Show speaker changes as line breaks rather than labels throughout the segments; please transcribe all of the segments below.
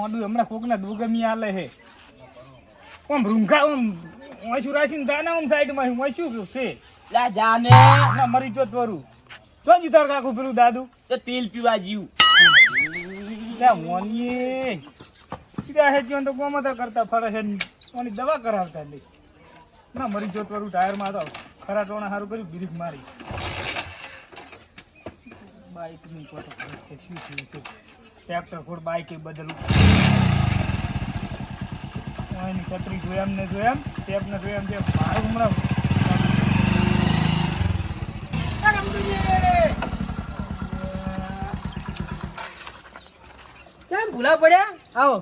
ગોંડું હમણાં કોકના દુગમી આલે હે ઓમ રૂંઘા ઓમ ઓછું રાશીને દાના ઓમ સાઈડમાં હું ઓછું છે?
લા જાને.
ના મરી જો તવરું તો જ ઉતાર કાકું પેલું દાદુ.
તો તેલ પીવા જીવ.
લે મોનીએ. કીધા હે જીવન તો ગોમતર કરતા ફરે છે ઓની દવા કરાવતા લે ના મરી જો તવરું ટાયરમાં તો ખરા ટોણા સારું કર્યું બ્રેક મારી. બાઈકની કોતો ખર્ચ કે શું થયું છે? ટ્રેક્ટર ફોડ બાઈક એ બદલું એની છત્રી જોયા એમ ને જોયા એમ ટેપ ને જોયા એમ તે મારું હમણાં.
કેમ ભૂલા પડ્યા? આવો.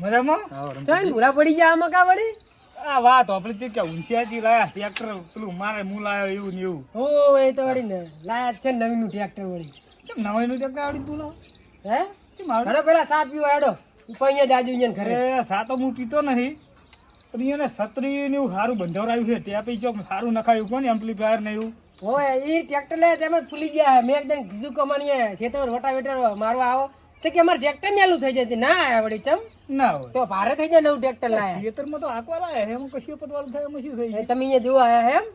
મજામાં?
ચાલ ભૂલા પડી ગયા આમાં કા વળી?
આ વાત આપણે તે કે ઊંચિયાથી લાયા ટ્રેક્ટર પેલું મારે હું લાયો એવું ને એવું.
હો એ તો વળી ને લાયા છે નવીનનું ટ્રેક્ટર વળી.
કેમ નવાઈનું ટ્રેક્ટર આવડી તું લાવ?
હે? ઘરે પેલા સા પીવા હેડો. પૈયા જાજુ ઘરે.
સાતો હું પીતો નહીં. પણ એને છત્રી ને એવું સારું બંધાવરાયું છે. ટેપી ચોક સારું નખાયું. કોને એમ્પ્લીફાયર ને એવું?
હોય એ ટ્રેક્ટર લે તેમાં ફૂલી ગયા. મેં એકદમ કીધું કમાણીએ ખેતર રોટાવેટર મારવા આવો. તો કે અમારે ટ્રેક્ટર મેલું થઈ જતી ના આયા વળી ચમ?
ના હોય.
તો ભારે થઈ જાય નવું ટ્રેક્ટર લાયા.
ખેતરમાં તો આકવાર છે, એમાં કશું પટવાળું થાય એમાં શું થઈ
તમે અહીંયા જોવા આયા એમ?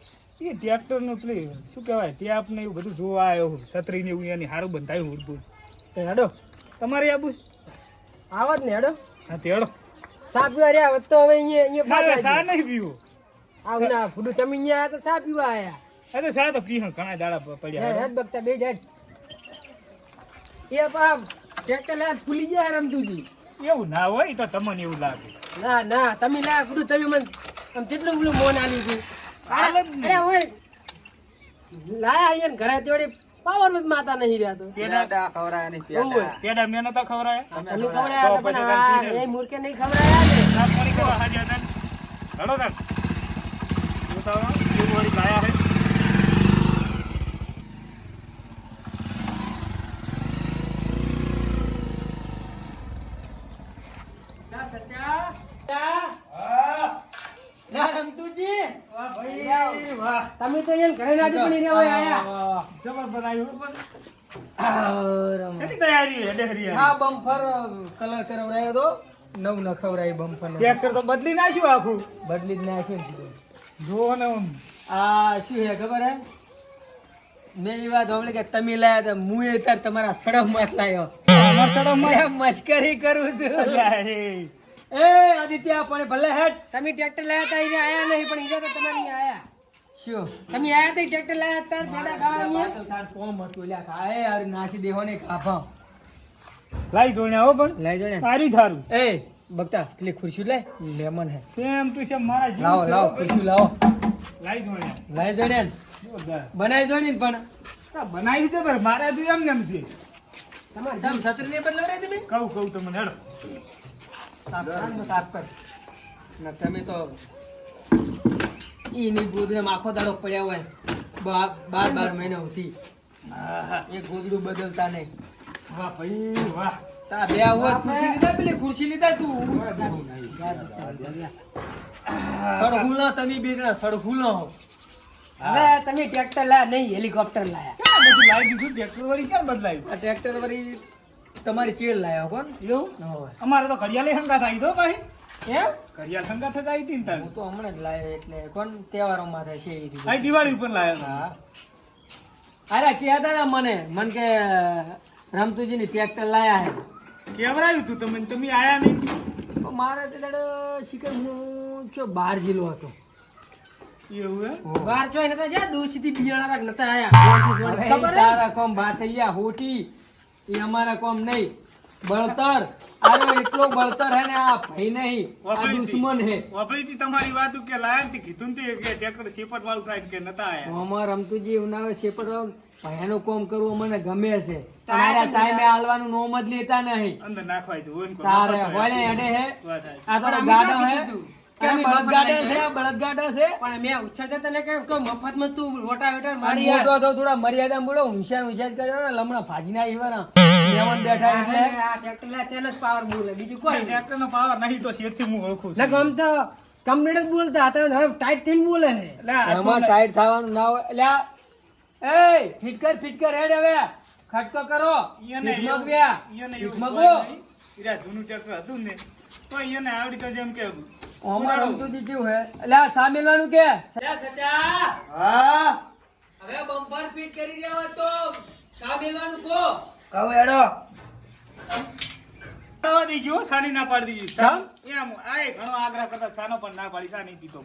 એ ટ્રેક્ટરનું પેલી શું કહેવાય ટેપ ને એવું બધું જોવા આવ્યો છત્રી ને એવું એની સારું બંધાયું ઉડબુડ
તો હેડો.
તમારે આબુ
આવત ને હેડો.
હા તે હેડો.
સા પીવા રહ્યા આવત તો હવે અહીંયા અહીંયા
ના સા નહીં પીવો.
આવ ના ફૂડું તમે અહીંયા આયા તો સા પીવા આયા.
એ તો સા તો પી ઘણા દાડા પડ્યા
હેડ બકતા બે હેડ. એ બાપ ટ્રેક્ટર લે ફૂલી ગયા રમતુજી.
એવું ના હોય તો તમને એવું લાગે.
ના ના તમે લા ફૂડું તમે મને આમ કેટલું પેલું મોન આલી હતું અરે હોય લાયા અહીંયા ને ઘરે તેવડે પાવરમાં માતા નહીં રહ્યા તો
પેડા
ઓવે.
પેડા મેં નતા ખવડાયા
તમે ખવડાયા
તો
હતા પણ આ
તમે
એ મૂર્ખે નહીં ખવડાયા ને
સાત મણી કેવા હાજર? હેડો વળી હે.
ના રમતુજી
વાહ ભાઈ, વાહ.
તો અહીંયા ઘરે ના પડી રહ્યા હોય આયા.
જબર બનાવ્યું પણ.
આ
તૈયારી હે, ડેહરી
હા બમ્ફર કલર કરાવડાયો તો. નવ ન ખવડાય બમ્ફર
ટ્રેક્ટર તો બદલી નાખ્યું આખું?
બદલી જ નાખ્યું ને આ શું હે ખબર હે? મેં એ વાત સાંભળી કે તમે લાયા હતા હું એ તાર તમારા સડમમાં લાયો.
સડકમાં
મશ્કરી કરું છું. એ આદિત્ય પણ ભલે હેડ
તમે ટ્રેક્ટર લાયા તા અહીંયા આયા નહીં પણ ઈજા તો તમારી અહીંયા આયા. તમે આયા તા ટ્રેક્ટર લાયા તા પેડા ખાવા
તાર કોમ હતું લ્યા ખાય યાર નાસી દેવો ને ખાભા
લાઈ જોણ્યા હો પણ.
લઈ જો ને
થારું
એ બગતા પેલી ખુરશી લે લેમન હે.
સેમ ટુ સેમ મારા જેવું
લાવો લાવો ખુરશી લાવો.
લાઈ જોણ્યા
લઈ જો બનાવી જો પણ.
બનાવી દીધો પર મારા તો એમ નેમ છે.
તમારે
સમ સસરી ને બદલો રે તમે?
કહું કહું તમને હેડો.
સાફ કર ને સાફ કર. ને તમે તો ઈ ની ગોદડે આખો દાડો પડ્યા હોય બાર બાર મહિના સુધી
આહા.
એક ગોદડું બદલતા નહીં.
વાહ ભાઈ વાહ.
તા બે આવો ખુરશી લીધા પેલી ખુરશી લીધા તું? સડહુલ ના તમે બે જણા સડહુલ ના હો.
હવે તમે ટ્રેક્ટર લાયા નહીં હેલિકોપ્ટર લાયા.
ક્યાં બધું લાવી દીધું? ટ્રેક્ટર વાળી ક્યાં બદલાયું
આ ટ્રેક્ટર વળી તમારી ચેડ લાયા કોણ?
એવું? અમારે તો ઘડિયાળે હંગા થાય તો ભાઈ.
એમ
જ આવી હતી ને
હું તો હમણાં જ લાયો એટલે કોણ તહેવારોમાં થાય છે એ રીતે
દિવાળી ઉપર લાવ્યો
હા. અરે કહેતા હતા ને મને. મન કે રમતુજી ની ટ્રેક્ટર લાયા હે.
કેવરાયું તું તમે? તમે આયા નહીં?
મારે તે દાડે શીખર હું છો બાર જિલ્લો હતો.
એવું હે.
બાર ચોય નતા જા ડોસી થી બિયાળા નતા આયા. ખબર
તારા કોમ ભાથૈયા હોટી. એ અમારા કોમ નહીં. બળતર. અરે એટલો બળતર હે ને આ ભાઈ નહીં આ દુશ્મન હે.
વપરીતી તમારી વાત કે લાયનથી તે કીધું તે કે ટ્રેક્ટર શેપટ વાળું થાય કે નતા આયા.
અમાર રમતુજી ઉનાવે શેપટ શેપડ ભાઈનું કોમ કરવું મને ગમે છે. તારા ટાઈમે હાલવાનું નોમ જ લેતા નહીં.
અંદર નાખવાય તો
તારે વળે અડે હે. આ તો ગાડો
હે.
હે
કીધું કે
આ
અમે
બળદ
મફત
ગાડા
લઈ
છે?
જાય?
આ બળદ ગાડા છે?
પણ મેં ઉછળતા તને કહ્યું કે મફતમાં તું રોટાવેટર
આ
મારી યાર.
મોટો તો થોડા મર્યાદા બોલો હોશિયાર હોશિયાર કર્યો ને લમણા ભાજી ના એવા મહેમાન બેઠા એટલે.
આ ટ્રેક્ટર લાયા તેને જ પાવર બોલે બીજું કોઈ નહીં.
ટ્રેક્ટર નો પાવર નહીં તો શેઠથી હું ઓળખું છું?
ના ગમ તો કમ્પ્લીટ બોલતા હવે ટાઈટ થઈને બોલે
ટાઈટ થવાનું ના હોય. એટલે એ ફિટકર ફિટકર ફિટ હેડ હવે. ખટકો કરો. મગવ્યા. મગો.
જૂનું ટ્રેક્ટર હતું ને તો આવડી તો જેમ કે
ઓમાં રમતું જીત્યું હે. એટલે આ સામેલવાનું કે? સચા સચા?
હા.
હવે બમ્પર ફિટ કરી રહ્યો હોય તો સામેલવાનું કો
કહો. એડો
દીજો સાની ના પાડી દીધી.
કેમ?
એમ આય ઘણો આગ્રહ કરતા સાનો પણ ના પાડી સાની પીતો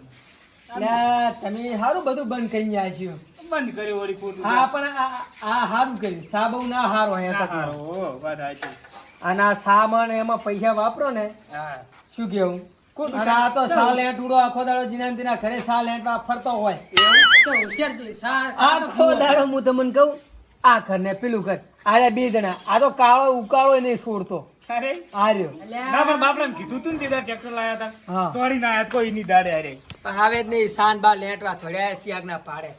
તમે સારું બધું બંધ કરી છો.
બંધ કર્યો વળી ખોટું
હા પણ આ આ સારું કર્યું. સા બહુ ના હારો અહીંયા
હારો, વાત સાચી.
અને આ સામાન એમાં પૈસા વાપરો ને
હા.
શું કેવું? આ તો સા લેટ ઉડો આખો દાડો જીના ને ઘરે સા લેટવા ફરતો હોય. આખો દાડો હું તમને કહું આ ઘર ને પેલું ઘર આરે બે જણા આ તો કાળો ઉકાળો નહીં છોડતો.
અરે?
આ રહ્યો.
અલ્યા,
ના પણ બાપડાને કીધું તું ને દાડે ટ્રેક્ટર લાયા હતા.
હા.
તોડી ના આયા તો કોઈ ની દાડે અરે
પણ હવે જ નહીં સાન બા લેટવા થોડ્યા ચિયાક ના પાડે.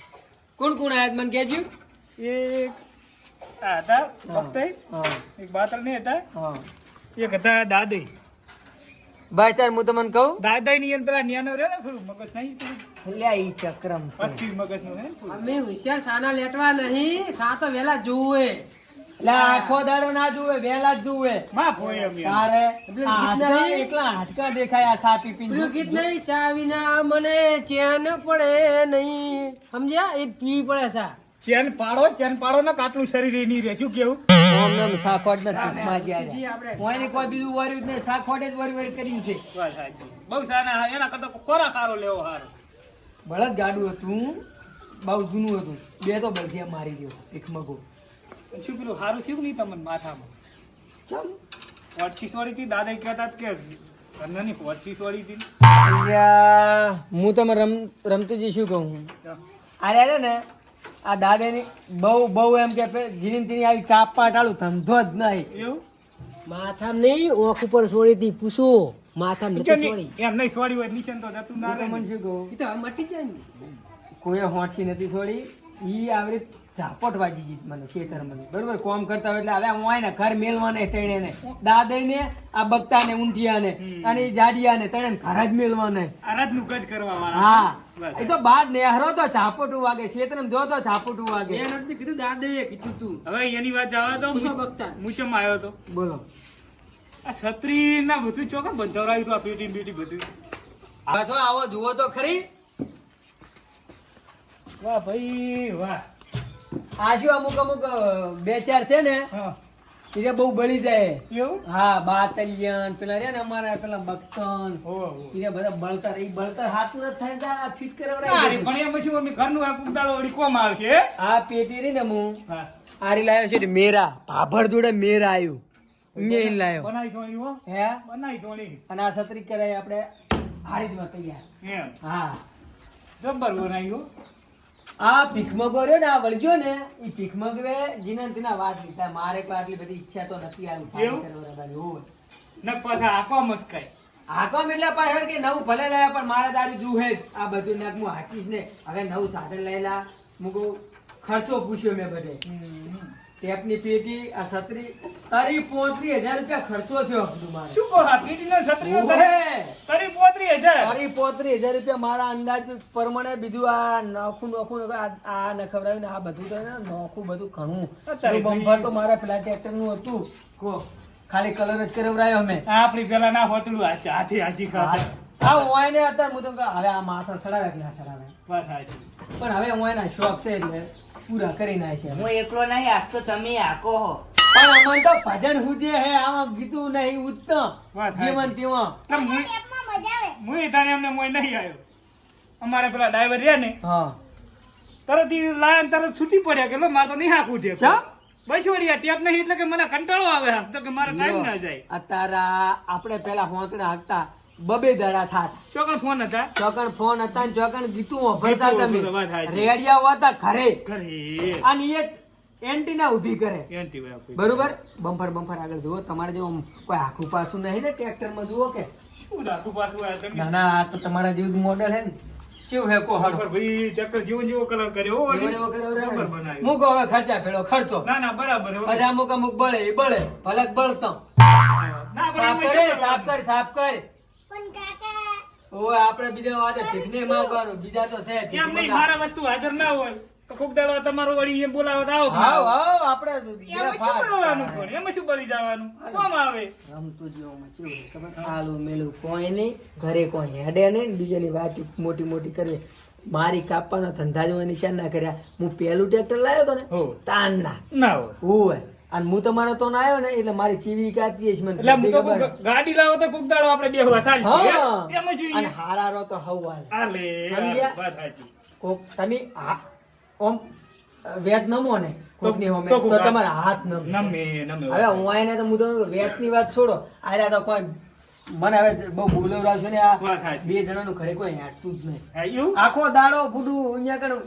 કોણ કોણ આયાત મને કહેજો.
એક આ હતા ભક્તઈ, એક બાતલ નહીં હતા એક હતા દાદઈ
ભાઈ તાર હું તમને કહું?
દાદા ની અંદર ન્યાનો રહ્યો ને થોડું મગજ નહીં?
લે ઈ ચક્રમ છે.
અસ્થિર મગજનું હે
અમે હોશિયાર સાના લેટવા નહીં સા તો વેલા જોવે
એટલે આખો દાડો ના જુએ વેલા જ જુએ.
માફ હોય અમે. એમ.
તારે
પેલું ગીત નહીં?
એકલા હાડકા દેખાય આ સા પી પીને.
પેલું ગીત નહીં? ચા વિના મને ચેન પડે નહીં. સમજ્યા? એ પીવી પડે સા
ચેન પાડો ચેન પાડો ને કાટલું શરીર એની રે રહે. શું કેવું?
ઓમ નમ ને ટૂંકમાં જ યાદ
બીજી
આવે.
આપણે
કોઈને કોઈ બીજું વર્યું નહીં સા જ વરી વરી કર્યું છે.
બહુ સારા એના કરતા કોરા સારો લેવો સારો
બળદ ગાડું હતું બહુ જૂનું હતું. બે તો બળદિયા મારી ગયો એક મગો.
શું પેલું સારું થયું નહીં તમને માથામાં?
ચમ
વટસીસ વાળી હતી દાદા કહેતા હતા કે ઘરનાની વટસીસ વાળી હતી.
હું તમે રમ રમતુજી શું કહું? અરે અરે ને આ દાદાની બહુ બહુ એમ કે જીની તીની આવી કાપા ટાળું ધંધો જ નહીં.
એવું?
માથામ નહીં ઓખ ઉપર છોડી હતી પૂછો. માથામ નથી છોડી
એમ નહીં છોડી હોય નીચે તો તું ના. રહે
શું કહું?
તો મટી જાય ને.
કોઈ હોંઠી નથી છોડી ઈ આવી ઝાપટ વાજી જીત મને ખેતર મને બરોબર? કોમ કરતા હોય એટલે હવે હું આય ઘર મેલવાને તેણે ને દાદઈ ને આ બગતા ને ઊંઠિયા ને અને ઈ જાડિયા ને તેણે ઘર જ મેલવાને.
આરાધનું ગજ કરવા
હા. એ તો બાર નેહરો તો ઝાપટું વાગે ખેતર જો તો ઝાપટું વાગે.
એ નથી કીધું દાદાએ કીધું તું.
હવે એની વાત જવા દો
હું બગતા
હું ચમ આવ્યો તો?
બોલો.
આ છત્રી ના બધું ચોકમ બંધાવરાયું હતું આ બ્યુટી બ્યુટી બધું.
પાછો આવો જુઓ તો ખરી.
વાહ ભાઈ વાહ.
આ શું અમુક અમુક બે ચાર છે ને એ બહુ બળી જાય.
એવું?
હા બાતલિયન પેલા રે ને અમારા પેલા બક્તન. એ બધા બળતર એ બળતર હાથ નથી થાય ત્યાં આ ફિટ
કરાવડાય પણ એમ પછી અમે ઘરનું આ કુંડાળો વળી કોમ આવશે
આ પેટી રી ને હું આરી લાવ્યો છે મેરા ભાભર જોડે મેરા આવ્યું અહીંયા લાવ્યો
બનાવી થોડી હો.
હે?
બનાવી થોડી
અને આ છત્રી કરાય આપણે હારીજમાં તૈયાર. હા.
જબ્બર બનાવી હો.
આ ભીખમગો રહ્યો ને આ વળગ્યો ને એ ભીખમગવે જીના તેના વાત લીધા. મારે કોઈ આટલી બધી ઈચ્છા તો નથી આવું.
એવું? ને પાછા આખવા મસ્કાય
હાકમ એટલે પાછળ કે નવું ભલે લાયા પણ મારે તારી જુએ જ. આ બધું નાખ હું હાચીશ ને. હવે નવું સાધન લઈ લા મૂકું ખર્ચો પૂછ્યો મેં બધે. ટેપની પેટી આ છત્રી. તારી પોત્રી હજાર રૂપિયા ખર્ચો થયો મારે.
શું કહો આ પેટીનો છત્રીનો! તરી- તરી હજાર.
તારી પોત્રી હજાર રૂપિયા મારા અંદાજ પ્રમાણે બીજું આ નોખું નોખું આ આ ને આ બધું તો નોખું બધું ઘણું. બમ્પર તો મારા પેલા ટ્રેક્ટરનું હતું. કો. ખાલી કલર જ કરાવરાયો અમે.
આપણી પેલા ના હોતડું હાથી હાચી ખાતા.
આ હું ને અત્યારે હું તો હવે આ માથા સડાવે કે ના સડાવે? પણ હવે હું એના શોખ છે એટલે પૂરા કરી નાખ્યા
હું એકલો નહીં આજ તો તમે આકો હો.
પણ અમન તો ભજન હુજે હે આમાં ગીતું નહીં ઉત્તમ. જીવન તેવા.
હું મુય- મુય તાણે અમને મોય નહીં આવ્યો. અમારે પેલા ડ્રાઈવર રહ્યા ને
હા.
તરત ઈ લાયન તરત છૂટી પડ્યા કે લો મારે તો નહીં હાંકવું છે.
ચા?
બસ વળી ટેપ નહીં એટલે કે મને કંટાળો આવે તો કે મારે ટાઈમ ના જાય.
અત્યારે આપણે પેલા હોંતડા હાંકતા. બબે દડા થાત.
ચોકણ ફોન હતા?
ચોકણ ફોન હતા ને ચોકણ ગીતું વાપરતા તમે. રેડિયા હતા ઘરે.
ઘરે.
અને એ એન્ટીના ઊભી કરે. બરોબર? બમ્પર બમ્પર આગળ જુઓ. તમારે જેવું કોઈ આખું પાસું નહીં ને ટ્રેક્ટરમાં જુઓ કે? ના ના આ તો તમારા જેવું મોડેલ હે ને. કેવું હે કો હડો?
ભાઈ ટ્રેક્ટર જીવન જેવો કલર કર્યો હો,
એવો એવો કર્યો રે.
બરાબર બનાવ્યો.
મૂકો હવે ખર્ચા ફેરો ખર્ચો.
ના ના બરાબર બધા
મૂક અમુક બળે બળે. ભલે બળતો
ના,
સાફ કરે સાફ કર સાફ કર. ઓય આપણે બીજા વાદે ભીખને માંગવાનું બીજા તો છે
એમ નહીં? મારા વસ્તુ હાજર ના હોય. તો કોક દાડો તમારો વળી એમ બોલાવો આવો આવો
આવો? આપણે
એમ શું બોલવાનું પણ એમ શું બળી જવાનું? કોમ આવે?
રમતું જીવોમાં કેવું હોય ખબર? આલું મેલું કોઈ નહીં ઘરે કોઈ હેડે નહીં બીજાની વાત મોટી મોટી કરવી મારી કાપવાના ધંધા જોવાની ચાર ના કર્યા. હું પેલું ટ્રેક્ટર લાવ્યો તો ને
તાન
ના
ના હોય.
અને હું તમારો તો આવ્યો ને એટલે મારી ચીવી કાપી છે મને.
એટલે હું તો ગાડી લાવો તો કોક દાડો આપણે બેહવા ચાલશે
છે
એમ જ
અને હારારો તો હવા
આલે વાત સાચી.
કોક તમે આ ઓમ વેદ નમો ને કોકની હોમે.
તો
તમારા હાથ નમ
નમે
હવે હું આઈને તો હું તો વેચની વાત છોડો. આયા તો કોઈ મને હવે બહુ બોલવરાવ છે ને આ બે જણા જણાનું ખરે કોઈ હાટતું જ નહીં. આખો દાડો બુડું અહીંયા કણ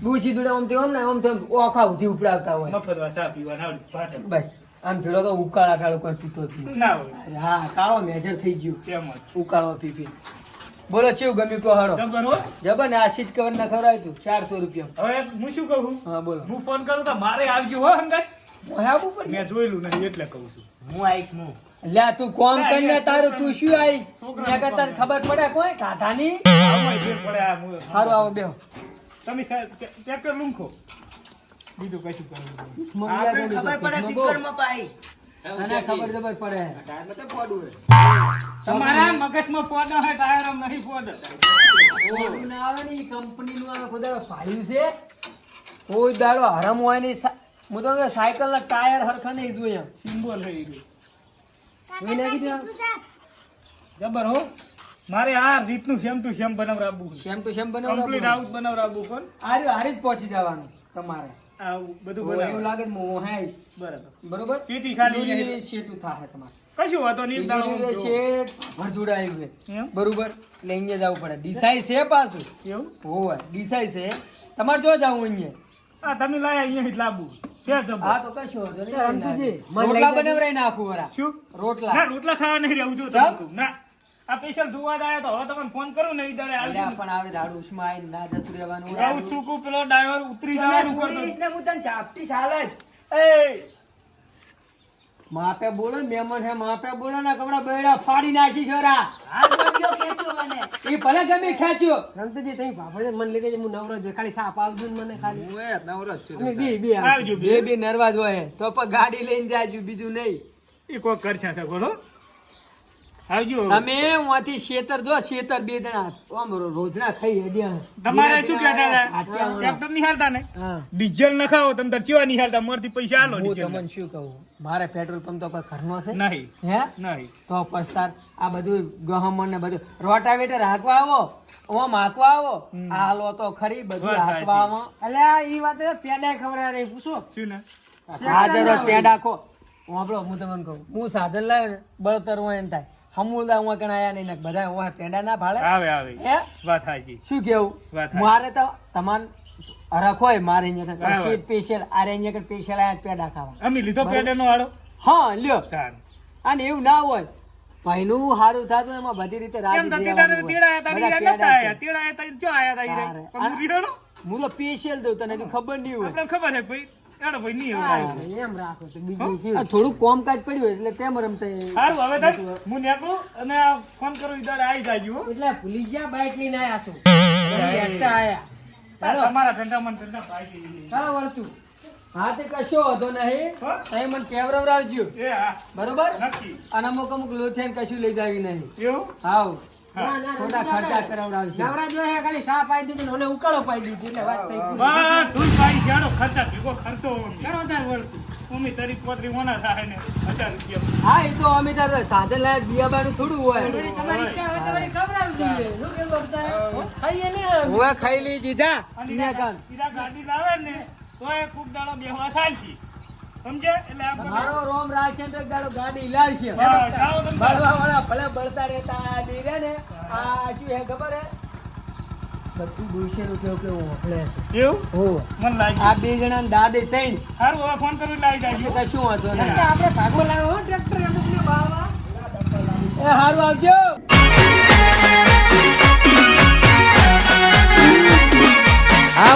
ડૂસી દુડે આમ તેમ ને આમ તેમ ઓખા ઉધી ઉપડાવતા હોય.
મફતમાં ચા પીવાના
બસ આમ ભેળો તો ઉકાળા કાળો કોઈ પીતો જ
ના હોય.
હા કાળો મેજર થઈ ગયો.
તેમ
ઉકાળો પી પી બોલો ચેવ ગમ્યું કો હાડો
જબર
ને આ સીટ કવર ના ખવડાવ્યું તું ચારસો રૂપિયા
હવે હું શું કહું?
હા બોલો.
હું ફોન કરું તો મારે આવજો હો હંગાત.
હું આપું પડે?
મેં જોયેલું નહીં એટલે કહું છું.
હું આવીશ હું.
લ્યા તું કોમ કરીને તારું તું શું આવીશ ત્યાં ખબર પડે કોઈ? કાધાની
મુ-
સારું આવો બેહો.
તમે ટ્રેક્ટર લૂંખો. બીજું કશું કરવું
આપણે ખબર પડે પિક્ચરમાં પાઈ.
અને ખબર જબર પડે.
તમારા મગજમાં ફોડ હોય ટાયર નહીં ફોડ.
ઓલું ના આવે ને કંપની નું આવે ખુદા દાડો છે? કોઈ દાડો હરમ હોય નહીં હું તો સાયકલ સાયકલના ટાયર હરખા નહીં જોઈએ
સિમ્બોલ થઈ ગયું જબર હો. મારે આ રીતનું સેમ ટુ સેમ બનાવરાવવું છે.
Same to same
complete
out
આવું જ બનાવરાવવું કોણ
આ રીત પહોંચી જવાનું તમારે.
બધું
એવું
બનાવ.
લાગે તો હું
બરાબર.
બરોબર?
પેટી ખાલી
દૂરી
નહીં.
તમારે.
કશું વાતો નહીં દાડો
દૂરી
જો.
છે. બરોબર? એટલે અહીંયા જવું પડે. ડીસાઈ છે પાછું.
એવું?
હોવે ડીસાઈ છે. તમારે જો જાવું અહીંયા.
આ તમે લાયા અહીંયા જ છે
હા તો કશું
લઈ
રોટલા. બનાવરાઈ નાખું વરા.
શું?
રોટલા.
ના રોટલા ખાવા નહીં રહેવું જો તમે ના. આ સ્પેશિયલ ધોવા જાય તો હવે તમને ફોન કરું નહીં દાડે
અલ્યા પણ આવે દાડુ ઉસમાં આઈ ના જતું રહેવાનું.
આવું ચૂકું પેલો ડ્રાઈવર ઉતરી જવાનું
કરતો ને હું તને ચાપટી ચાલે જ.
એ.
માપે બોલો ને હે માપે બોલો ના કપડા બેડા ફાડી નાખી છોરા
હાથ બગ્યો ખેંચો મને.
એ ભલે ગમે ખેંચ્યો.
રમતુજી, તઈ ભાભડે મન લઈ દેજો, હું નવરો જો ખાલી સાપ આવજો ને મને ખાલી. અમે બે બે.
આવજો.
બે બે. નરવા જ હોય તો પણ ગાડી લઈને જાજો બીજું નહીં.
એ કોઈ કરશે છે બોલો આવજો.
તમે વાંથી શેતર જો શેતર બે જણા. આમ રોજના ખાઈ હડ્યા
તમારે શું કહેતા હતા. ટ્રેક્ટર નિહાળતા ને
હા.
ડીઝલ નખાવો તમે તાર ચેવા નિહાળતા મરથી પૈસા આલો
હું તમને શું કહું? મારે પેટ્રોલ પંપ તો કોઈ ઘરનો છે?
નહીં.
હે?
નહીં.
તો પસ્તાર આ બધું ગહમણ ને બધું. રોટાવેટર હાંકવા આવો ઓમ હાંકવા આવો. હાલો તો ખરી બધું હાકવા આવો
અલ્યા, ઈ વાત પેડા ખબર રે, પૂછો.
શું ને?
હાજર પેડા ખો. આપણો હું તમને કહું હું સાધન લાવ્યો ને બળતર હોય એમ થાય. હમુલદા હું કણ આયા નહીં ને બધા હું પેંડા ના ભાડે
આવે આવે.
હે?
વાત હાજી
શું કેવું? મારે તો તમાન અરખ હોય મારે અહીંયા
હા,
કણ સ્પેશિયલ આરે અહીંયા સ્પેશિયલ આયા પેડા ખાવા.
અમે લીધો
બરાબર.
પેડનો વાળો
હા લ્યો. અને એવું ના હોય. ભાઈનું સારું થાતું એમાં બધી રીતે રાજી
એમ તો
રહેવાનું
તેડાને
હોય.
તેડા નતા આયા.
છે.
તેડા જો આયા તા રે
હું તો સ્પેશિયલ દઉં તને ખબર નહીં હોય.
ખબર છે ભાઈ? એડો ભાઈ નહીં
હા, એમ રાખો તો બીજું શું?
થોડું કોમકાજ પડ્યું એટલે તેમ રમતા
સારું હવે હું. નીકળું અને આ ફોન કરું ઈ આવી જાજો
એટલે ભૂલી ગયા બાઈક લઈને આયા છું? આયા.
તમારા ધંધામાં મન ધંધા પાકી ગઈ.
ચાલો વળતું
હા તે કશો વાંધો નહીં? તમે મને કેવરાવરાવજો
એ હા.
બરોબર?
નક્કી.
અને અમુક અમુક લોથિયાને કશું લઈ જાવી નહીં.
એવું?
હાવ ખોટા ખર્ચા કરાવડાવશે.
નવરા જો ખાલી સા પાઈ દીધું ને ઉકાળો પાઈ દીધું એટલે વાત થઈ ગઈ.
બસ તું પાઈ જાડો ખર્ચા ભેગો ખર્ચો
કરો તાર વળતું.
મમ્મી તારી પોતરી મોના થાય ને હજાર રૂપિયા.
હા એ તો અમે તાર સાધન લાયક બિયાબાનું થોડું હોય.
વળી તમારી ઈચ્છા હોય તો વળી શું કેવું બગતા? ખાઈએ ને
હવે. ખાઈ
અને ઈરા
કાન.
ગાડી લાવે ને તો એ ખૂબ દાડો બેહવા ચાલશે સમજે? એટલે
મારો રોમ રાખશે તો દાડો ગાડી લાવશે બળવા વાળા ભલે બળતા રહેતા આ રે ને આ શું હે ખબર હે? બધું છે.
એવું?
હો.
મને
આ બે જણા દાદે
હવે ફોન કરું આવી
કશું વાંધો નહીં.
આપણે ભાગમાં લાવ્યો હો ટ્રેક્ટર અમુક ને બાવા
એ હારું આવજો.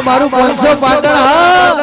મારું પાંચસો પાટણ